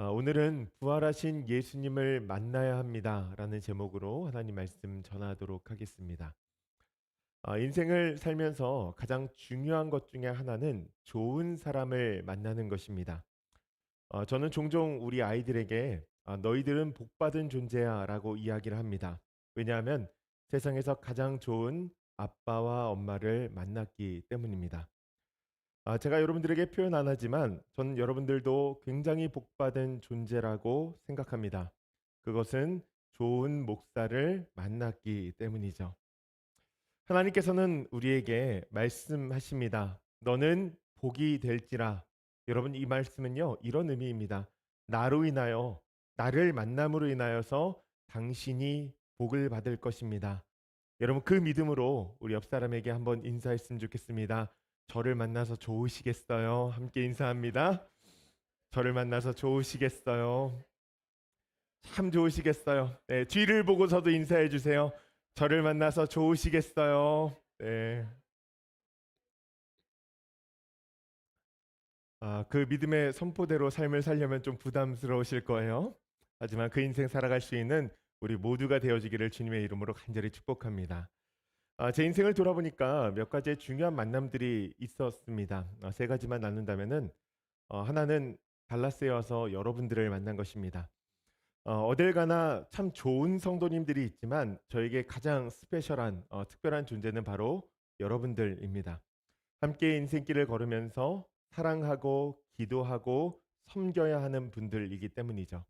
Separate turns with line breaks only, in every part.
아, 오늘은 부활하신 예수님을 만나야 합니다 라는 제목으로 하나님 말씀 전하도록 하겠습니다. 아, 인생을 살면서 가장 중요한 것 중에 하나는 좋은 사람을 만나는 것입니다. 어, 저는 종종 우리 아이들에게 아, 너희들은 복받은 존재야 라고 이야기를 합니다. 왜냐하면 세상에서 가장 좋은 아빠와 엄마를 만났기 때문입니다. 아, 제가 여러분들에게 표현 안 하지만 저는 여러분들도 굉장히 복받은 존재라고 생각합니다. 그것은 좋은 목사를 만났기 때문이죠. 하나님께서는 우리에게 말씀하십니다. 너는 복이 될지라. 여러분 이 말씀은요 이런 의미입니다. 나로 인하여 나를 만남으로 인하여서 당신이 복을 받을 것입니다. 여러분 그 믿음으로 우리 옆 사람에게 한번 인사했으면 좋겠습니다. 저를 만나서 좋으시겠어요? 함께 인사합니다. 저를 만나서 좋으시겠어요? 참 좋으시겠어요. 네, 뒤를 보고서도 인사해 주세요. 저를 만나서 좋으시겠어요? 네. 아, 그 믿음의 선포대로 삶을 살려면 좀 부담스러우실 거예요. 하지만 그 인생 살아갈 수 있는 우리 모두가 되어지기를 주님의 이름으로 간절히 축복합니다. 아, 제 인생을 돌아보니까 몇 가지의 중요한 만남들이 있었습니다. 아, 세 가지만 나눈다면은 어, 하나는 달라스에 와서 여러분들을 만난 것입니다. 어, 어딜 가나 참 좋은 성도님들이 있지만 저에게 가장 스페셜한 어, 특별한 존재는 바로 여러분들입니다. 함께 인생길을 걸으면서 사랑하고 기도하고 섬겨야 하는 분들이기 때문이죠.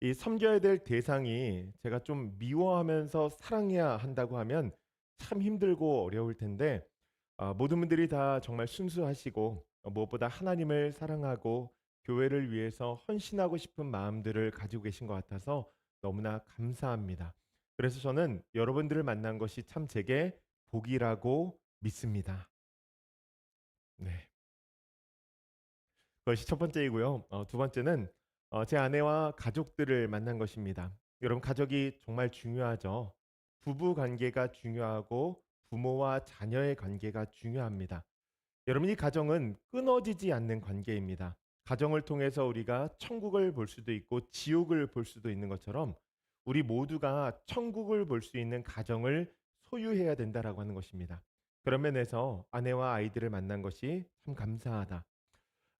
이 섬겨야 될 대상이 제가 좀 미워하면서 사랑해야 한다고 하면 참 힘들고 어려울 텐데 아, 모든 분들이 다 정말 순수하시고 어, 무엇보다 하나님을 사랑하고 교회를 위해서 헌신하고 싶은 마음들을 가지고 계신 것 같아서 너무나 감사합니다. 그래서 저는 여러분들을 만난 것이 참 제게 복이라고 믿습니다. 네. 그것이 첫 번째이고요. 어, 두 번째는 어, 제 아내와 가족들을 만난 것입니다. 여러분 가족이 정말 중요하죠. 부부 관계가 중요하고 부모와 자녀의 관계가 중요합니다. 여러분 이 가정은 끊어지지 않는 관계입니다. 가정을 통해서 우리가 천국을 볼 수도 있고 지옥을 볼 수도 있는 것처럼 우리 모두가 천국을 볼 수 있는 가정을 소유해야 된다라고 하는 것입니다. 그런 면에서 아내와 아이들을 만난 것이 참 감사하다.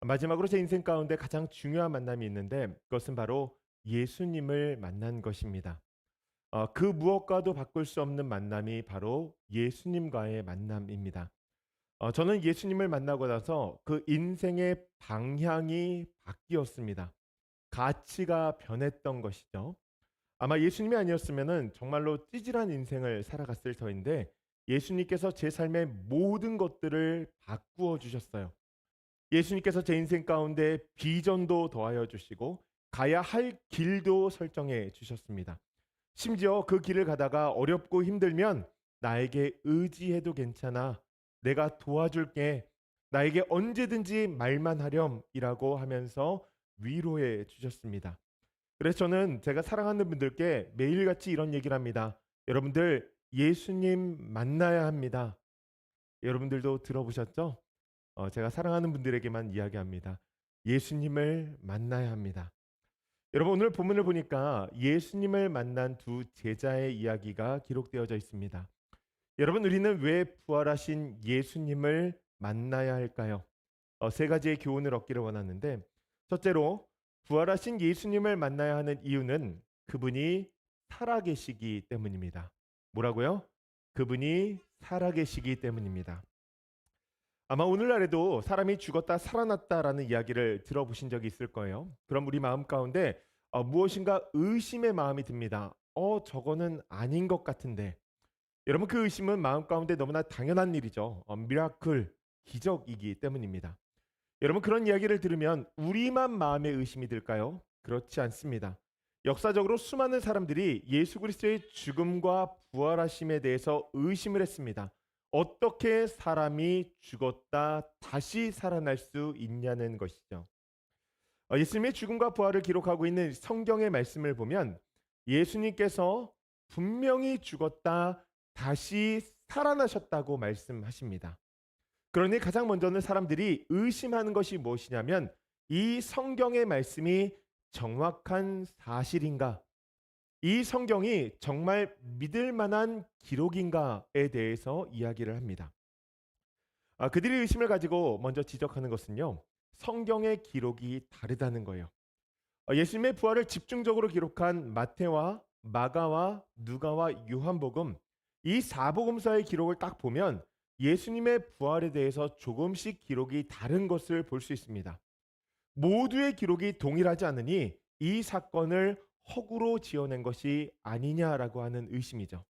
마지막으로 제 인생 가운데 가장 중요한 만남이 있는데 그것은 바로 예수님을 만난 것입니다. 어, 그 무엇과도 바꿀 수 없는 만남이 바로 예수님과의 만남입니다. 어, 저는 예수님을 만나고 나서 그 인생의 방향이 바뀌었습니다. 가치가 변했던 것이죠. 아마 예수님이 아니었으면 정말로 찌질한 인생을 살아갔을 터인데 예수님께서 제 삶의 모든 것들을 바꾸어 주셨어요. 예수님께서 제 인생 가운데 비전도 더하여 주시고 가야 할 길도 설정해 주셨습니다. 심지어 그 길을 가다가 어렵고 힘들면 나에게 의지해도 괜찮아. 내가 도와줄게. 나에게 언제든지 말만 하렴이라고 하면서 위로해 주셨습니다. 그래서 저는 제가 사랑하는 분들께 매일같이 이런 얘기를 합니다. 여러분들 예수님 만나야 합니다. 여러분들도 들어보셨죠? 어, 제가 사랑하는 분들에게만 이야기합니다. 예수님을 만나야 합니다. 여러분 오늘 본문을 보니까 예수님을 만난 두 제자의 이야기가 기록되어져 있습니다. 여러분 우리는 왜 부활하신 예수님을 만나야 할까요? 어, 세 가지의 교훈을 얻기를 원하는데 첫째로 부활하신 예수님을 만나야 하는 이유는 그분이 살아계시기 때문입니다. 뭐라고요? 그분이 살아계시기 때문입니다. 아마 오늘날에도 사람이 죽었다 살아났다라는 이야기를 들어보신 적이 있을 거예요. 그럼 우리 마음 가운데 어, 무엇인가 의심의 마음이 듭니다. 어, 저거는 아닌 것 같은데. 여러분 그 의심은 마음 가운데 너무나 당연한 일이죠. 어, 미라클, 기적이기 때문입니다. 여러분 그런 이야기를 들으면 우리만 마음에 의심이 들까요? 그렇지 않습니다. 역사적으로 수많은 사람들이 예수 그리스도의 죽음과 부활하심에 대해서 의심을 했습니다. 어떻게 사람이 죽었다 다시 살아날 수 있냐는 것이죠. 어, 예수님의 죽음과 부활을 기록하고 있는 성경의 말씀을 보면 예수님께서 분명히 죽었다 다시 살아나셨다고 말씀하십니다. 그러니 가장 먼저는 사람들이 의심하는 것이 무엇이냐면 이 성경의 말씀이 정확한 사실인가? 이 성경이 정말 믿을 만한 기록인가에 대해서 이야기를 합니다. 아, 그들이 의심을 가지고 먼저 지적하는 것은요. 성경의 기록이 다르다는 거예요. 어, 예수님의 부활을 집중적으로 기록한 마태와 마가와 누가와 요한복음 이 사복음서의 기록을 딱 보면 예수님의 부활에 대해서 조금씩 기록이 다른 것을 볼 수 있습니다. 모두의 기록이 동일하지 않으니 이 사건을 허구로 지어낸 것이 아니냐라고 하는 의심이죠.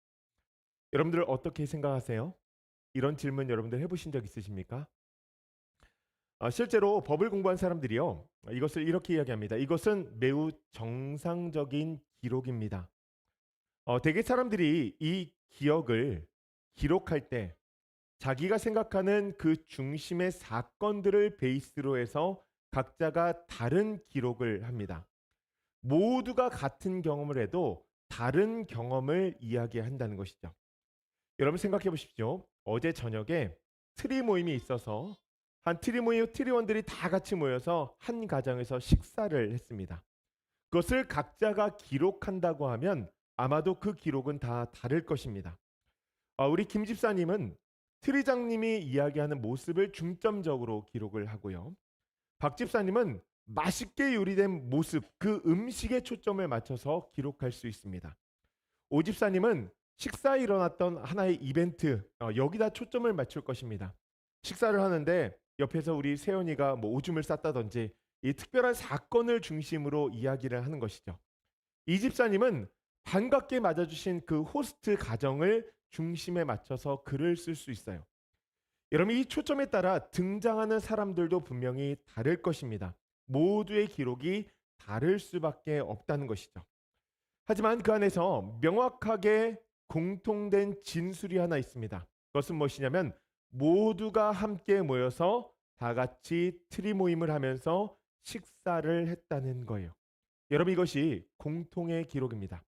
여러분들 어떻게 생각하세요? 이런 질문 여러분들 해보신 적 있으십니까? 아, 실제로 법을 공부한 사람들이요 이것을 이렇게 이야기합니다. 이것은 매우 정상적인 기록입니다. 어, 대개 사람들이 이 기억을 기록할 때 자기가 생각하는 그 중심의 사건들을 베이스로 해서 각자가 다른 기록을 합니다. 모두가 같은 경험을 해도 다른 경험을 이야기한다는 것이죠. 여러분 생각해 보십시오. 어제 저녁에 트리 모임이 있어서 한 트리 모임 트리원들이 다 같이 모여서 한 가정에서 식사를 했습니다. 그것을 각자가 기록한다고 하면 아마도 그 기록은 다 다를 것입니다. 아, 우리 김 집사님은 트리장님이 이야기하는 모습을 중점적으로 기록을 하고요. 박 집사님은 맛있게 요리된 모습, 그 음식에 초점을 맞춰서 기록할 수 있습니다. 오 집사님은 식사에 일어났던 하나의 이벤트, 어, 여기다 초점을 맞출 것입니다. 식사를 하는데 옆에서 우리 세연이가 뭐 오줌을 쌌다든지 이 특별한 사건을 중심으로 이야기를 하는 것이죠. 이 집사님은 반갑게 맞아주신 그 호스트 가정을 중심에 맞춰서 글을 쓸 수 있어요. 여러분 이 초점에 따라 등장하는 사람들도 분명히 다를 것입니다. 모두의 기록이 다를 수밖에 없다는 것이죠. 하지만 그 안에서 명확하게 공통된 진술이 하나 있습니다. 그것은 무엇이냐면 모두가 함께 모여서 다 같이 트리 모임을 하면서 식사를 했다는 거예요. 여러분 이것이 공통의 기록입니다.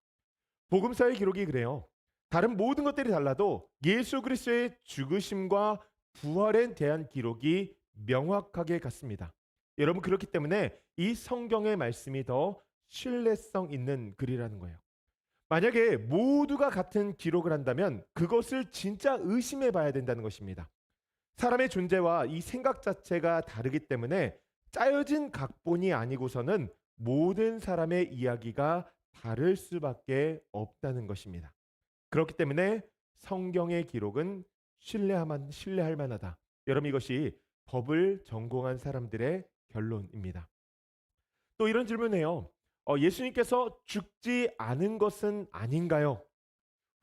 복음사의 기록이 그래요. 다른 모든 것들이 달라도 예수 그리스도의 죽으심과 부활에 대한 기록이 명확하게 같습니다. 여러분 그렇기 때문에 이 성경의 말씀이 더 신뢰성 있는 글이라는 거예요. 만약에 모두가 같은 기록을 한다면 그것을 진짜 의심해 봐야 된다는 것입니다. 사람의 존재와 이 생각 자체가 다르기 때문에 짜여진 각본이 아니고서는 모든 사람의 이야기가 다를 수밖에 없다는 것입니다. 그렇기 때문에 성경의 기록은 신뢰하만, 신뢰할 만하다. 여러분 이것이 법을 전공한 사람들의 결론입니다. 또 이런 질문해요. 어, 예수님께서 죽지 않은 것은 아닌가요?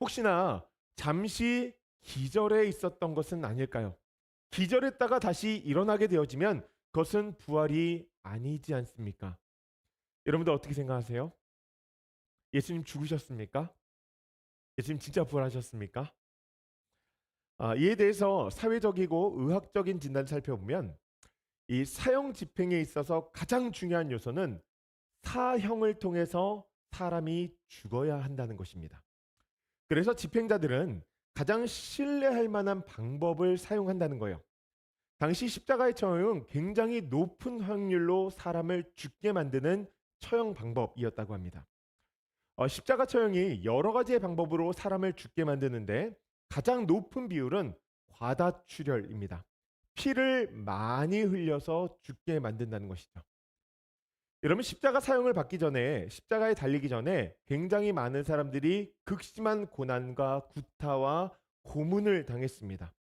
혹시나 잠시 기절해 있었던 것은 아닐까요? 기절했다가 다시 일어나게 되어지면 그것은 부활이 아니지 않습니까? 여러분들 어떻게 생각하세요? 예수님 죽으셨습니까? 예수님 진짜 부활하셨습니까? 아, 이에 대해서 사회적이고 의학적인 진단을 살펴보면 이 사형 집행에 있어서 가장 중요한 요소는 사형을 통해서 사람이 죽어야 한다는 것입니다. 그래서 집행자들은 가장 신뢰할 만한 방법을 사용한다는 거예요. 당시 십자가의 처형은 굉장히 높은 확률로 사람을 죽게 만드는 처형 방법이었다고 합니다. 어, 십자가 처형이 여러 가지의 방법으로 사람을 죽게 만드는데 가장 높은 비율은 과다출혈입니다. 피를 많이 흘려서 죽게 만든다는 것이죠. 여러분 십자가 사형을 받기 전에 십자가에 달리기 전에 굉장히 많은 사람들이 극심한 고난과 구타와 고문을 당했습니다.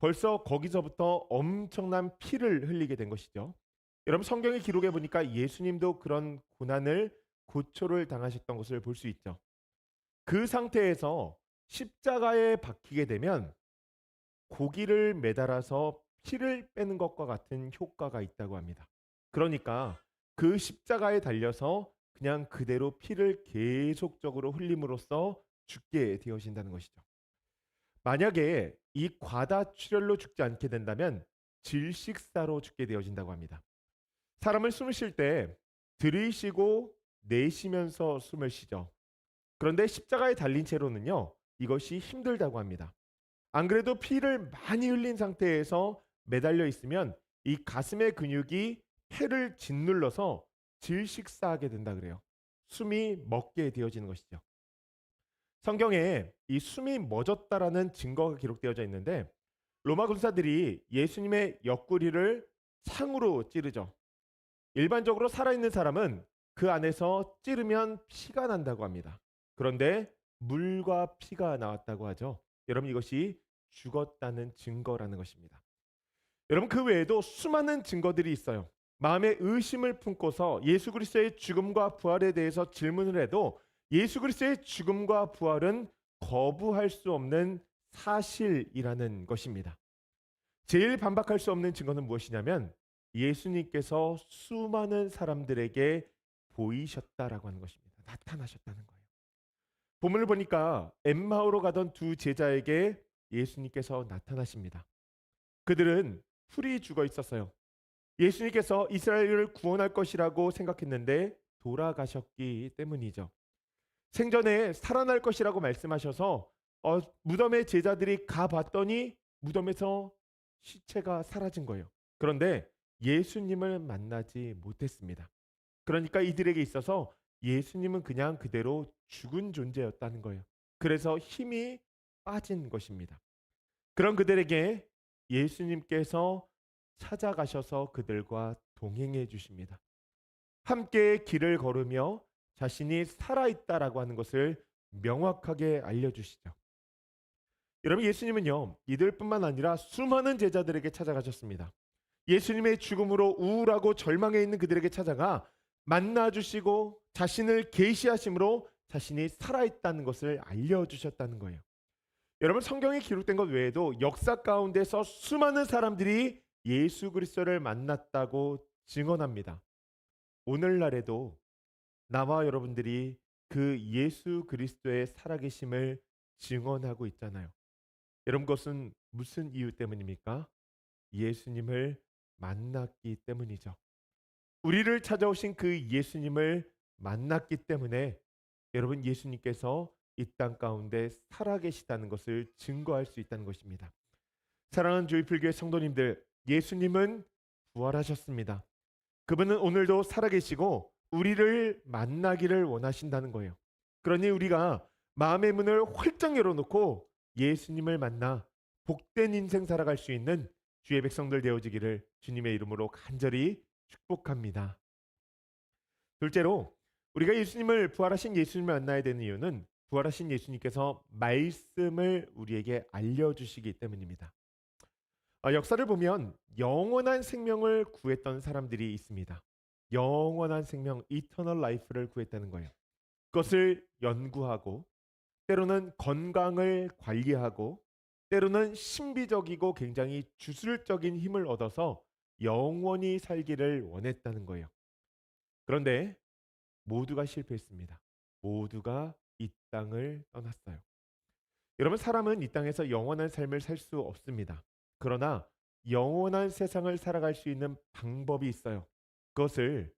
벌써 거기서부터 엄청난 피를 흘리게 된 것이죠. 여러분 성경의 기록에 보니까 예수님도 그런 고난을 고초를 당하셨던 것을 볼 수 있죠. 그 상태에서 십자가에 박히게 되면 고기를 매달아서 피를 빼는 것과 같은 효과가 있다고 합니다. 그러니까 그 십자가에 달려서 그냥 그대로 피를 계속적으로 흘림으로써 죽게 되어진다는 것이죠. 만약에 이 과다 출혈로 죽지 않게 된다면 질식사로 죽게 되어진다고 합니다. 사람을 숨을 쉴 때 들이쉬고 내쉬면서 숨을 쉬죠. 그런데 십자가에 달린 채로는요. 이것이 힘들다고 합니다. 안 그래도 피를 많이 흘린 상태에서 매달려 있으면 이 가슴의 근육이 폐를 짓눌러서 질식사하게 된다 그래요. 숨이 먹게 되어지는 것이죠. 성경에 이 숨이 멎었다라는 증거가 기록되어져 있는데 로마 군사들이 예수님의 옆구리를 창으로 찌르죠. 일반적으로 살아있는 사람은 그 안에서 찌르면 피가 난다고 합니다. 그런데 물과 피가 나왔다고 하죠. 여러분 이것이 죽었다는 증거라는 것입니다. 여러분 그 외에도 수많은 증거들이 있어요. 마음에 의심을 품고서 예수 그리스도의 죽음과 부활에 대해서 질문을 해도 예수 그리스도의 죽음과 부활은 거부할 수 없는 사실이라는 것입니다. 제일 반박할 수 없는 증거는 무엇이냐면 예수님께서 수많은 사람들에게 보이셨다라고 하는 것입니다. 나타나셨다는 거예요. 본문을 보니까 엠마오로 가던 두 제자에게 예수님께서 나타나십니다. 그들은 풀이 죽어 있었어요. 예수님께서 이스라엘을 구원할 것이라고 생각했는데 돌아가셨기 때문이죠. 생전에 살아날 것이라고 말씀하셔서 어, 무덤에 제자들이 가봤더니 무덤에서 시체가 사라진 거예요. 그런데 예수님을 만나지 못했습니다. 그러니까 이들에게 있어서 예수님은 그냥 그대로 죽은 존재였다는 거예요. 그래서 힘이 빠진 것입니다. 그런 그들에게 예수님께서 찾아가셔서 그들과 동행해 주십니다. 함께 길을 걸으며 자신이 살아있다라고 하는 것을 명확하게 알려주시죠. 여러분 예수님은요 이들뿐만 아니라 수많은 제자들에게 찾아가셨습니다. 예수님의 죽음으로 우울하고 절망해 있는 그들에게 찾아가 만나 주시고 자신을 계시하심으로 자신이 살아있다는 것을 알려주셨다는 거예요. 여러분 성경에 기록된 것 외에도 역사 가운데서 수많은 사람들이 예수 그리스도를 만났다고 증언합니다. 오늘날에도 나와 여러분들이 그 예수 그리스도의 살아계심을 증언하고 있잖아요. 여러분 그것은 무슨 이유 때문입니까? 예수님을 만났기 때문이죠. 우리를 찾아오신 그 예수님을 만났기 때문에 여러분 예수님께서 이 땅 가운데 살아계시다는 것을 증거할 수 있다는 것입니다. 사랑하는 조이풀교회 성도님들, 예수님은 부활하셨습니다. 그분은 오늘도 살아계시고 우리를 만나기를 원하신다는 거예요. 그러니 우리가 마음의 문을 활짝 열어놓고 예수님을 만나 복된 인생 살아갈 수 있는 주의 백성들 되어지기를 주님의 이름으로 간절히 축복합니다. 둘째로 우리가 예수님을 부활하신 예수님을 만나야 되는 이유는 부활하신 예수님께서 말씀을 우리에게 알려주시기 때문입니다. 아, 역사를 보면 영원한 생명을 구했던 사람들이 있습니다. 영원한 생명, 이터널 라이프를 구했다는 거예요. 그것을 연구하고 때로는 건강을 관리하고 때로는 신비적이고 굉장히 주술적인 힘을 얻어서 영원히 살기를 원했다는 거예요. 그런데 모두가 실패했습니다. 모두가 이 땅을 떠났어요. 여러분 사람은 이 땅에서 영원한 삶을 살 수 없습니다. 그러나 영원한 세상을 살아갈 수 있는 방법이 있어요. 그것을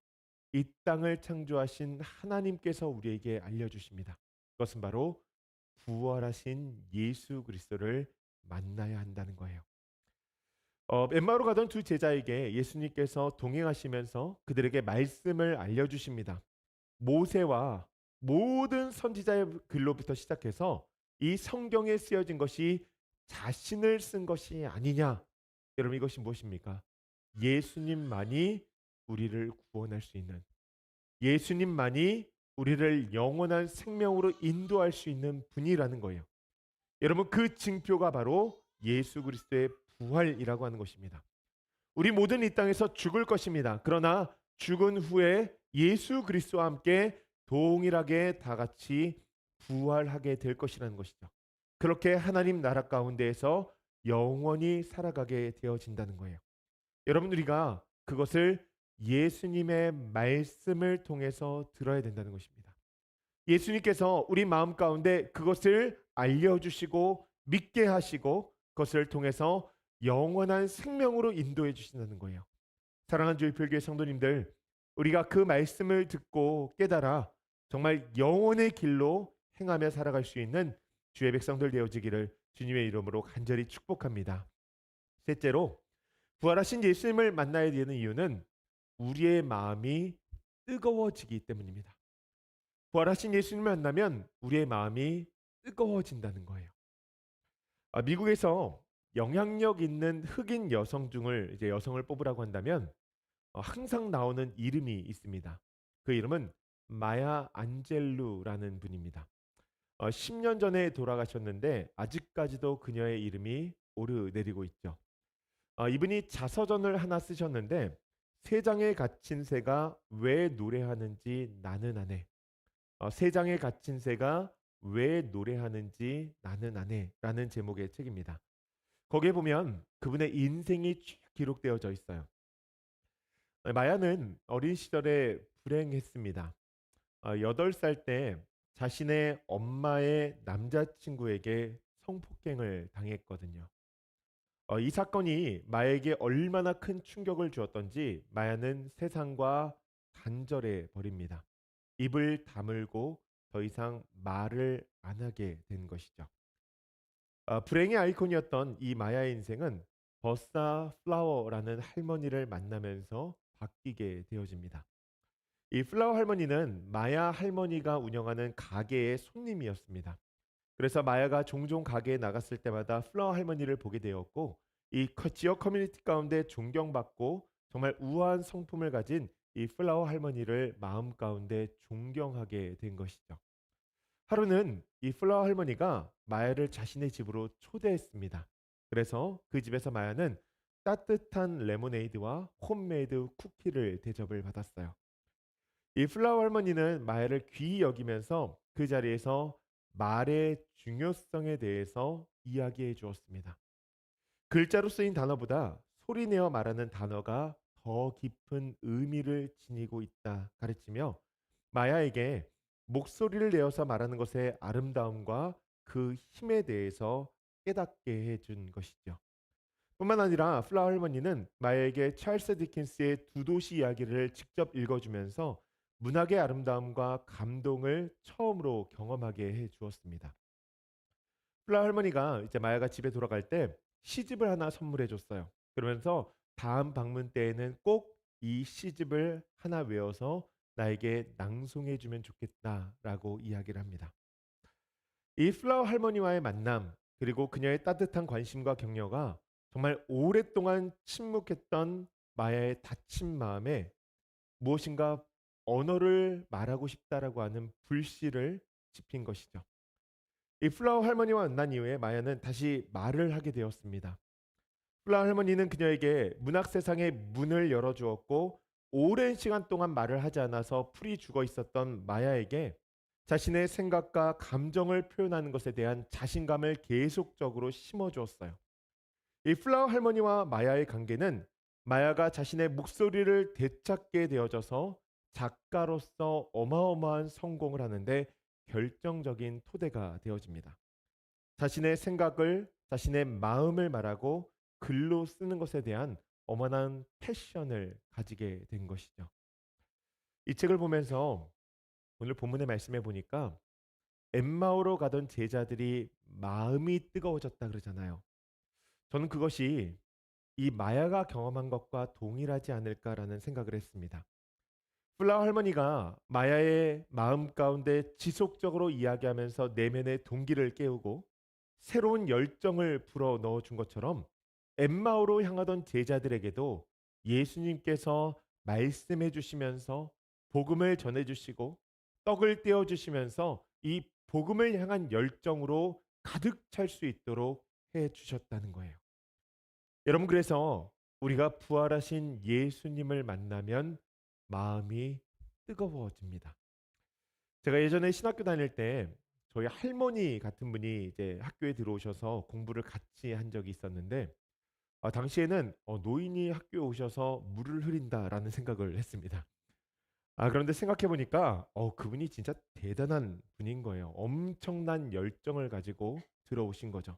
이 땅을 창조하신 하나님께서 우리에게 알려주십니다. 그것은 바로 부활하신 예수 그리스도를 만나야 한다는 거예요. 어, 엠마로 가던 두 제자에게 예수님께서 동행하시면서 그들에게 말씀을 알려주십니다. 모세와 모든 선지자의 글로부터 시작해서 이 성경에 쓰여진 것이 자신을 쓴 것이 아니냐. 여러분 이것이 무엇입니까? 예수님만이 우리를 구원할 수 있는 예수님만이 우리를 영원한 생명으로 인도할 수 있는 분이라는 거예요. 여러분 그 징표가 바로 예수 그리스도의 부활이라고 하는 것입니다. 우리 모든 이 땅에서 죽을 것입니다. 그러나 죽은 후에 예수 그리스도와 함께 동일하게 다 같이 부활하게 될 것이라는 것이죠. 그렇게 하나님 나라 가운데에서 영원히 살아가게 되어진다는 거예요. 여러분 우리가 그것을 예수님의 말씀을 통해서 들어야 된다는 것입니다. 예수님께서 우리 마음 가운데 그것을 알려주시고 믿게 하시고 그것을 통해서 영원한 생명으로 인도해 주신다는 거예요. 사랑하는 주의 별교회 성도님들, 우리가 그 말씀을 듣고 깨달아 정말 영원의 길로 행하며 살아갈 수 있는 주의 백성들 되어지기를 주님의 이름으로 간절히 축복합니다. 셋째로 부활하신 예수님을 만나야 되는 이유는 우리의 마음이 뜨거워지기 때문입니다. 부활하신 예수님을 만나면 우리의 마음이 뜨거워진다는 거예요. 아, 미국에서 영향력 있는 흑인 여성 중을 이제 여성을 뽑으라고 한다면 어, 항상 나오는 이름이 있습니다. 그 이름은 마야 안젤루라는 분입니다. 어, 10년 전에 돌아가셨는데 아직까지도 그녀의 이름이 오르내리고 있죠. 어, 이분이 자서전을 하나 쓰셨는데 세 장에 갇힌 새가 왜 노래하는지 나는 아네. 어, 세 장에 갇힌 새가 왜 노래하는지 나는 아네라는 제목의 책입니다. 거기에 보면 그분의 인생이 쭉 기록되어져 있어요. 어, 마야는 어린 시절에 불행했습니다. 어, 8살 때 자신의 엄마의 남자친구에게 성폭행을 당했거든요. 어, 이 사건이 마야에게 얼마나 큰 충격을 주었던지 마야는 세상과 단절해 버립니다. 입을 다물고 더 이상 말을 안 하게 된 것이죠. 어, 불행의 아이콘이었던 이 마야의 인생은 버사 플라워라는 할머니를 만나면서 바뀌게 되어집니다. 이 플라워 할머니는 마야 할머니가 운영하는 가게의 손님이었습니다. 그래서 마야가 종종 가게에 나갔을 때마다 플라워 할머니를 보게 되었고 이 지역 커뮤니티 가운데 존경받고 정말 우아한 성품을 가진 이 플라워 할머니를 마음 가운데 존경하게 된 것이죠. 하루는 이 플라워 할머니가 마야를 자신의 집으로 초대했습니다. 그래서 그 집에서 마야는 따뜻한 레모네이드와 홈메이드 쿠키를 대접을 받았어요. 이 플라워 할머니는 마야를 귀히 여기면서 그 자리에서 말의 중요성에 대해서 이야기해 주었습니다. 글자로 쓰인 단어보다 소리내어 말하는 단어가 더 깊은 의미를 지니고 있다 가르치며 마야에게 목소리를 내어서 말하는 것의 아름다움과 그 힘에 대해서 깨닫게 해준 것이죠. 뿐만 아니라 플라워 할머니는 마야에게 찰스 디킨스의 두 도시 이야기를 직접 읽어주면서 문학의 아름다움과 감동을 처음으로 경험하게 해 주었습니다. 플라 할머니가 이제 마야가 집에 돌아갈 때 시집을 하나 선물해 줬어요. 그러면서 다음 방문 때에는 꼭 이 시집을 하나 외워서 나에게 낭송해 주면 좋겠다라고 이야기를 합니다. 이 플라워 할머니와의 만남 그리고 그녀의 따뜻한 관심과 격려가 정말 오랫동안 침묵했던 마야의 다친 마음에 무엇인가 언어를 말하고 싶다라고 하는 불씨를 지핀 것이죠. 이 플라워 할머니와 만난 이후에 마야는 다시 말을 하게 되었습니다. 플라워 할머니는 그녀에게 문학 세상의 문을 열어주었고 오랜 시간 동안 말을 하지 않아서 풀이 죽어 있었던 마야에게 자신의 생각과 감정을 표현하는 것에 대한 자신감을 계속적으로 심어주었어요. 이 플라워 할머니와 마야의 관계는 마야가 자신의 목소리를 되찾게 되어져서 작가로서 어마어마한 성공을 하는데 결정적인 토대가 되어집니다. 자신의 생각을 자신의 마음을 말하고 글로 쓰는 것에 대한 어마한 패션을 가지게 된 것이죠. 이 책을 보면서 오늘 본문의 말씀해 보니까 엠마오로 가던 제자들이 마음이 뜨거워졌다 그러잖아요. 저는 그것이 이 마야가 경험한 것과 동일하지 않을까라는 생각을 했습니다. 플라워 할머니가 마야의 마음 가운데 지속적으로 이야기하면서 내면의 동기를 깨우고 새로운 열정을 불어 넣어 준 것처럼 엠마오로 향하던 제자들에게도 예수님께서 말씀해 주시면서 복음을 전해 주시고 떡을 떼어 주시면서 이 복음을 향한 열정으로 가득 찰 수 있도록 해 주셨다는 거예요. 여러분 그래서 우리가 부활하신 예수님을 만나면 마음이 뜨거워집니다. 제가 예전에 신학교 다닐 때 저희 할머니 같은 분이 이제 학교에 들어오셔서 공부를 같이 한 적이 있었는데 아, 당시에는 어, 노인이 학교에 오셔서 물을 흐린다라는 생각을 했습니다. 아, 그런데 생각해 보니까 어, 그분이 진짜 대단한 분인 거예요. 엄청난 열정을 가지고 들어오신 거죠.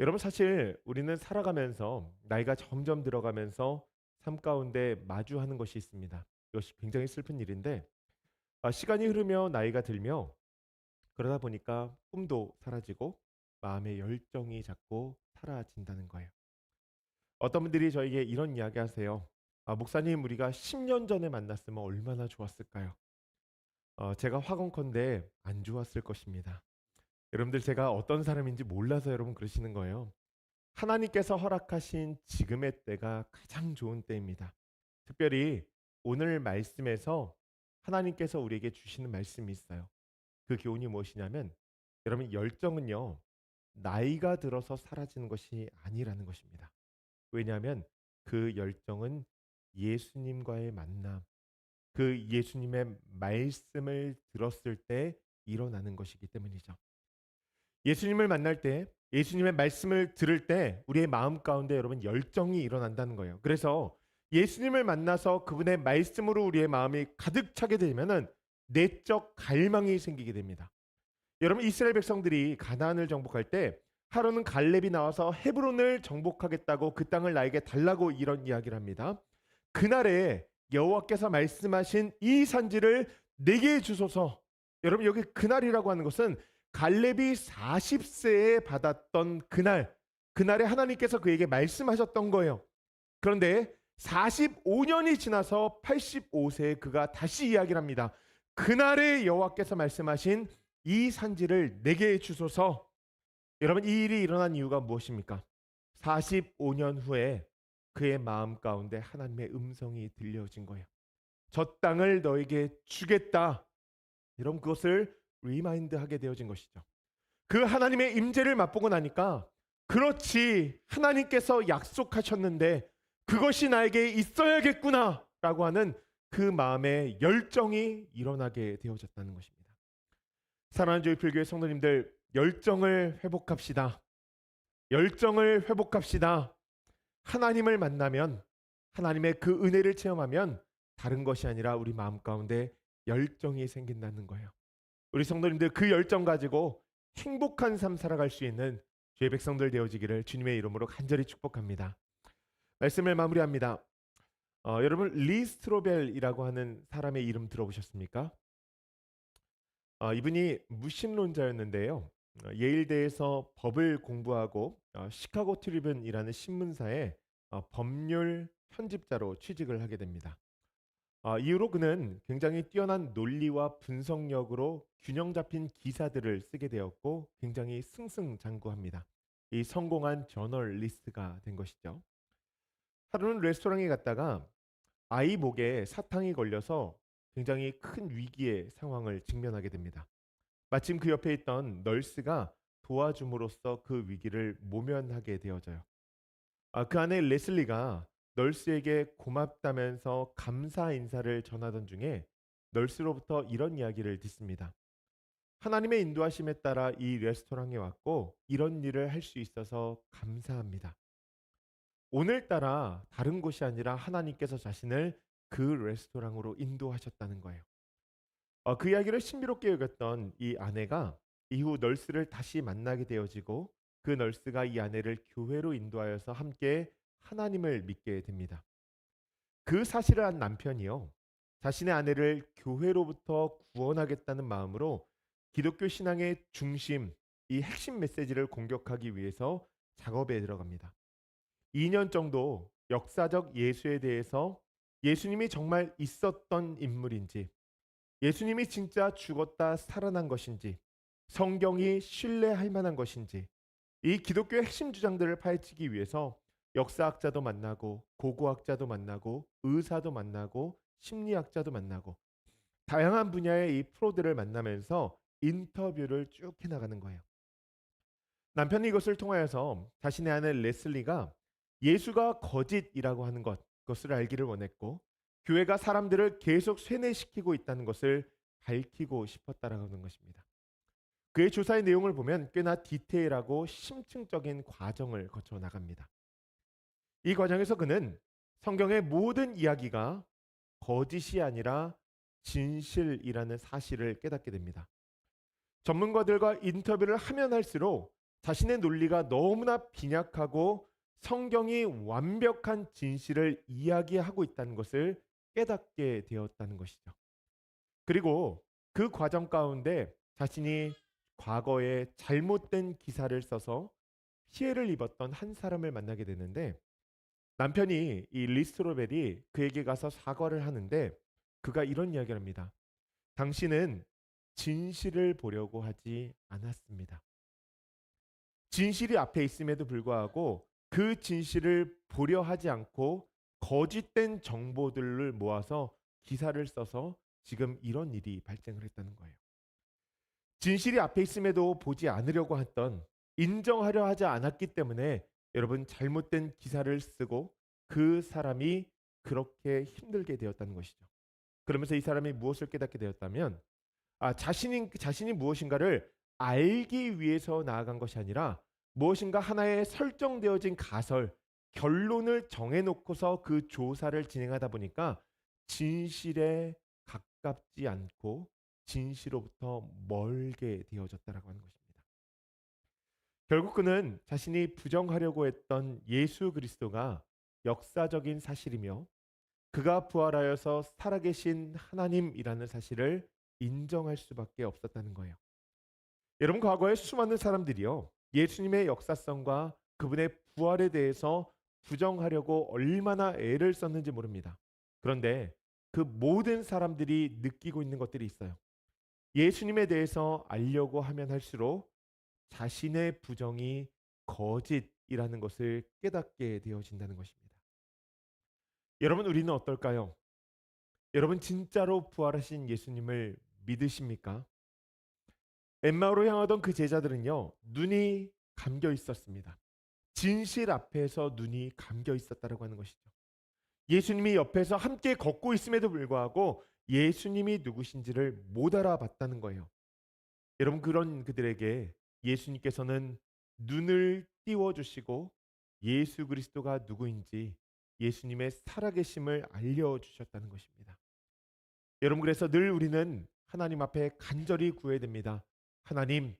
여러분 사실 우리는 살아가면서 나이가 점점 들어가면서 삶 가운데 마주하는 것이 있습니다. 이것이 굉장히 슬픈 일인데 아, 시간이 흐르며 나이가 들며 그러다 보니까 꿈도 사라지고 마음의 열정이 자꾸 사라진다는 거예요. 어떤 분들이 저에게 이런 이야기 하세요. 아, 목사님 우리가 10년 전에 만났으면 얼마나 좋았을까요? 어, 제가 확언컨대 안 좋았을 것입니다. 여러분들 제가 어떤 사람인지 몰라서 여러분 그러시는 거예요. 하나님께서 허락하신 지금의 때가 가장 좋은 때입니다. 특별히 오늘 말씀에서 하나님께서 우리에게 주시는 말씀이 있어요. 그 교훈이 무엇이냐면 여러분 열정은요. 나이가 들어서 사라지는 것이 아니라는 것입니다. 왜냐하면 그 열정은 예수님과의 만남, 그 예수님의 말씀을 들었을 때 일어나는 것이기 때문이죠. 예수님을 만날 때, 예수님의 말씀을 들을 때 우리의 마음 가운데 여러분 열정이 일어난다는 거예요. 그래서 예수님을 만나서 그분의 말씀으로 우리의 마음이 가득 차게 되면은 내적 갈망이 생기게 됩니다. 여러분 이스라엘 백성들이 가나안을 정복할 때 하루는 갈렙이 나와서 헤브론을 정복하겠다고 그 땅을 나에게 달라고 이런 이야기를 합니다. 그날에 여호와께서 말씀하신 이 산지를 내게 주소서. 여러분 여기 그날이라고 하는 것은 갈렙이 40세에 받았던 그날, 그날에 하나님께서 그에게 말씀하셨던 거예요. 그런데 45년이 지나서 85세에 그가 다시 이야기를 합니다. 그날에 여호와께서 말씀하신 이 산지를 내게 주소서. 여러분 이 일이 일어난 이유가 무엇입니까? 45년 후에 그의 마음 가운데 하나님의 음성이 들려진 거예요. 저 땅을 너에게 주겠다. 여러분 그것을 리마인드하게 되어진 것이죠. 그 하나님의 임재를 맛보고 나니까 그렇지 하나님께서 약속하셨는데 그것이 나에게 있어야겠구나라고 하는 그 마음의 열정이 일어나게 되어졌다는 것입니다. 사랑하는 조이필교회 성도님들 열정을 회복합시다. 열정을 회복합시다. 하나님을 만나면 하나님의 그 은혜를 체험하면 다른 것이 아니라 우리 마음 가운데 열정이 생긴다는 거예요. 우리 성도님들 그 열정 가지고 행복한 삶 살아갈 수 있는 주의 백성들 되어지기를 주님의 이름으로 간절히 축복합니다. 말씀을 마무리합니다. 어, 여러분 리스트로벨이라고 하는 사람의 이름 들어보셨습니까? 어, 이분이 무신론자였는데요. 어, 예일대에서 법을 공부하고 어, 시카고 트리븐이라는 신문사에 어, 법률 편집자로 취직을 하게 됩니다. 어, 이후로 그는 굉장히 뛰어난 논리와 분석력으로 균형 잡힌 기사들을 쓰게 되었고 굉장히 승승장구합니다. 이 성공한 저널리스트가 된 것이죠. 하루는 레스토랑에 갔다가 아이 목에 사탕이 걸려서 굉장히 큰 위기의 상황을 직면하게 됩니다. 마침 그 옆에 있던 널스가 도와줌으로써 그 위기를 모면하게 되어져요. 아, 그 안에 레슬리가 널스에게 고맙다면서 감사 인사를 전하던 중에 널스로부터 이런 이야기를 듣습니다. 하나님의 인도하심에 따라 이 레스토랑에 왔고 이런 일을 할 수 있어서 감사합니다. 오늘따라 다른 곳이 아니라 하나님께서 자신을 그 레스토랑으로 인도하셨다는 거예요. 어, 그 이야기를 신비롭게 여겼던 이 아내가 이후 널스를 다시 만나게 되어지고 그 널스가 이 아내를 교회로 인도하여서 함께 하나님을 믿게 됩니다. 그 사실을 한 남편이요. 자신의 아내를 교회로부터 구원하겠다는 마음으로 기독교 신앙의 중심, 이 핵심 메시지를 공격하기 위해서 작업에 들어갑니다. 2년 정도 역사적 예수에 대해서 예수님이 정말 있었던 인물인지, 예수님이 진짜 죽었다 살아난 것인지, 성경이 신뢰할 만한 것인지, 이 기독교의 핵심 주장들을 파헤치기 위해서 역사학자도 만나고, 고고학자도 만나고, 의사도 만나고, 심리학자도 만나고, 다양한 분야의 이 프로들을 만나면서 인터뷰를 쭉 해나가는 거예요. 남편이 이것을 통하여서 자신의 아내 레슬리가 예수가 거짓이라고 하는 것, 그것을 알기를 원했고 교회가 사람들을 계속 쇠뇌시키고 있다는 것을 밝히고 싶었다라는 것입니다. 그의 조사의 내용을 보면 꽤나 디테일하고 심층적인 과정을 거쳐 나갑니다. 이 과정에서 그는 성경의 모든 이야기가 거짓이 아니라 진실이라는 사실을 깨닫게 됩니다. 전문가들과 인터뷰를 하면 할수록 자신의 논리가 너무나 빈약하고 성경이 완벽한 진실을 이야기하고 있다는 것을 깨닫게 되었다는 것이죠. 그리고 그 과정 가운데 자신이 과거에 잘못된 기사를 써서 피해를 입었던 한 사람을 만나게 되는데 남편이 이 리스트로벨이 그에게 가서 사과를 하는데 그가 이런 이야기를 합니다. 당신은 진실을 보려고 하지 않았습니다. 진실이 앞에 있음에도 불구하고 그 진실을 보려 하지 않고 거짓된 정보들을 모아서 기사를 써서 지금 이런 일이 발생을 했다는 거예요. 진실이 앞에 있음에도 보지 않으려고 했던 인정하려 하지 않았기 때문에 여러분 잘못된 기사를 쓰고 그 사람이 그렇게 힘들게 되었다는 것이죠. 그러면서 이 사람이 무엇을 깨닫게 되었다면 아, 자신이 자신이 무엇인가를 알기 위해서 나아간 것이 아니라 무엇인가 하나의 설정되어진 가설, 결론을 정해놓고서 그 조사를 진행하다 보니까 진실에 가깝지 않고 진실로부터 멀게 되어졌다라고 하는 것입니다. 결국 그는 자신이 부정하려고 했던 예수 그리스도가 역사적인 사실이며 그가 부활하여서 살아계신 하나님이라는 사실을 인정할 수밖에 없었다는 거예요. 여러분 과거에 수많은 사람들이요 예수님의 역사성과 그분의 부활에 대해서 부정하려고 얼마나 애를 썼는지 모릅니다. 그런데 그 모든 사람들이 느끼고 있는 것들이 있어요. 예수님에 대해서 알려고 하면 할수록 자신의 부정이 거짓이라는 것을 깨닫게 되어진다는 것입니다. 여러분 우리는 어떨까요? 여러분 진짜로 부활하신 예수님을 믿으십니까? 엠마오로 향하던 그 제자들은요 눈이 감겨 있었습니다. 진실 앞에서 눈이 감겨 있었다라고 하는 것이죠. 예수님이 옆에서 함께 걷고 있음에도 불구하고 예수님이 누구신지를 못 알아봤다는 거예요. 여러분 그런 그들에게 예수님께서는 눈을 띄워 주시고 예수 그리스도가 누구인지 예수님의 살아계심을 알려 주셨다는 것입니다. 여러분 그래서 늘 우리는 하나님 앞에 간절히 구해야 됩니다. 하나님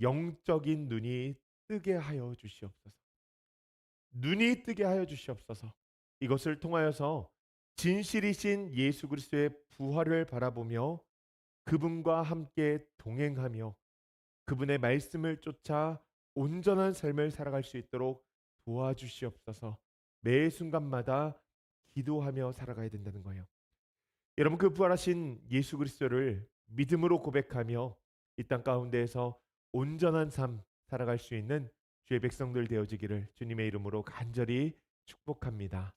영적인 눈이 뜨게 하여 주시옵소서. 눈이 뜨게 하여 주시옵소서. 이것을 통하여서 진실이신 예수 그리스도의 부활을 바라보며 그분과 함께 동행하며 그분의 말씀을 쫓아 온전한 삶을 살아갈 수 있도록 도와주시옵소서. 매 순간마다 기도하며 살아가야 된다는 거예요. 여러분 그 부활하신 예수 그리스도를 믿음으로 고백하며 이 땅 가운데에서 온전한 삶 살아갈 수 있는 주의 백성들 되어지기를 주님의 이름으로 간절히 축복합니다.